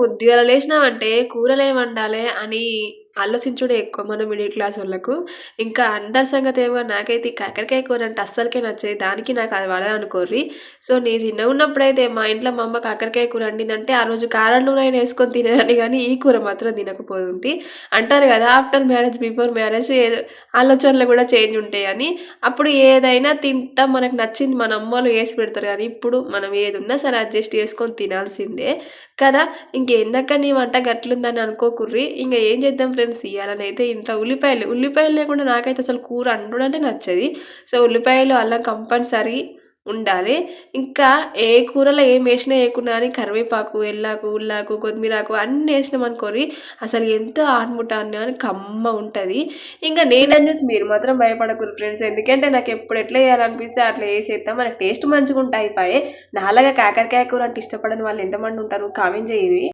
ఉద్యోగాలు లేచినామంటే కూరలేం వండాలి అని ఆలోచించుడే ఎక్కువ మన మిడిల్ క్లాస్ వాళ్ళకు. ఇంకా అందరి సంగతి ఏమో నాకైతే కాకరకాయ కూర అంటే అస్సలకే నచ్చేది. దానికి నాకు అది వడదనుకోర్రి సో నేను చిన్న ఉన్నప్పుడైతే మా ఇంట్లో మా అమ్మ కాకరకాయ కూర వండిందంటే ఆ రోజు కారం నూనె వేసుకొని తినేదాన్ని. కానీ ఈ కూర మాత్రం తినకపోతుంటే అంటారు కదా ఆఫ్టర్ మ్యారేజ్ బిఫోర్ మ్యారేజ్ ఏదో ఆలోచనలు కూడా చేంజ్ ఉంటాయి అని అప్పుడు ఏదైనా తింటా మనకు నచ్చింది మన అమ్మలు వేసి పెడతారు. కానీ ఇప్పుడు మనం ఏది ఉన్నా సరే అడ్జస్ట్ చేసుకొని తినాల్సిందే కదా. ఇంకేందక్క నీ వంట గట్లుందని అనుకోకుర్రి. ఇంకా ఏం చేద్దాం ఫ్రెండ్స్ ఇవ్వాలని అయితే ఇంత ఉల్లిపాయలు ఉల్లిపాయలు లేకుండా నాకైతే అసలు కూర అండు అంటే నచ్చది. సో ఉల్లిపాయలు అల్లం కంపల్సరీ ఉండాలి. ఇంకా ఏ కూరలో ఏం వేసినా వేయకుండా కానీ కరివేపాకు ఎల్లాకు ఉల్లాకు కొత్తిమీరాకు అన్నీ వేసినాం అనుకోరి అసలు ఎంత ఆన్ముటాన్ని అని కమ్మ ఉంటుంది. ఇంకా నేను చూసి మీరు మాత్రం భయపడకూరు ఫ్రెండ్స్ ఎందుకంటే నాకు ఎప్పుడు ఎట్లా వేయాలనిపిస్తే అట్లా వేసేస్తాం మనకి టేస్ట్ మంచిగా ఉంటాయి పాయే నాలాగా కాకరకాయ కూర అంటే ఇష్టపడని వాళ్ళు ఎంతమంది ఉంటారు? కామెంట్ చేయరు